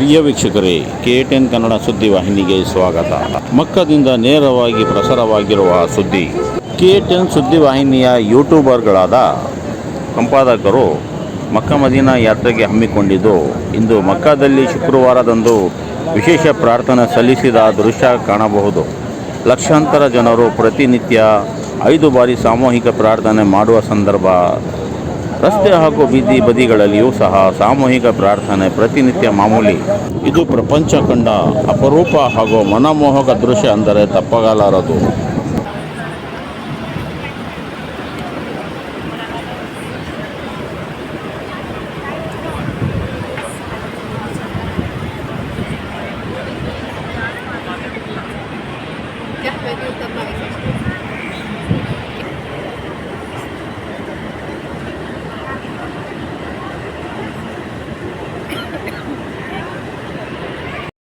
ಪ್ರಿಯ ವೀಕ್ಷಕರೇ, K ten Kannada ಸುದ್ದಿವಾಹಿನಿಗೆ ಸ್ವಾಗತ. ಮಕ್ಕದಿಂದ ನೇರವಾಗಿ ಪ್ರಸಾರವಾಗಿರುವ ಸುದ್ದಿ. ಕೆ ಟೆನ್ ಸುದ್ದಿವಾಹಿನಿಯ ಯೂಟ್ಯೂಬರ್ಗಳಾದ ಸಂಪಾದಕರು ಮಕ್ಕ ಮದೀನಾ ಯಾತ್ರೆಗೆ ಹಮ್ಮಿಕೊಂಡಿದ್ದು, ಇಂದು ಮಕ್ಕದಲ್ಲಿ ಶುಕ್ರವಾರದಂದು ವಿಶೇಷ ಪ್ರಾರ್ಥನೆ ಸಲ್ಲಿಸಿದ ದೃಶ್ಯ ಕಾಣಬಹುದು. ಲಕ್ಷಾಂತರ ಜನರು ಪ್ರತಿನಿತ್ಯ ಐದು ಬಾರಿ ಸಾಮೂಹಿಕ ಪ್ರಾರ್ಥನೆ ಮಾಡುವ ಸಂದರ್ಭ ರಸ್ತೆ ಹಾಗೂ ಬೀದಿ ಬದಿಗಳಲ್ಲಿಯೂ ಸಹ ಸಾಮೂಹಿಕ ಪ್ರಾರ್ಥನೆ ಪ್ರತಿನಿತ್ಯ ಮಾಮೂಲಿ. ಇದು ಪ್ರಪಂಚ ಕಂಡ ಅಪರೂಪ ಹಾಗೂ ಮನಮೋಹಕ ದೃಶ್ಯ ಅಂದರೆ ತಪ್ಪಾಗಲಾರದು.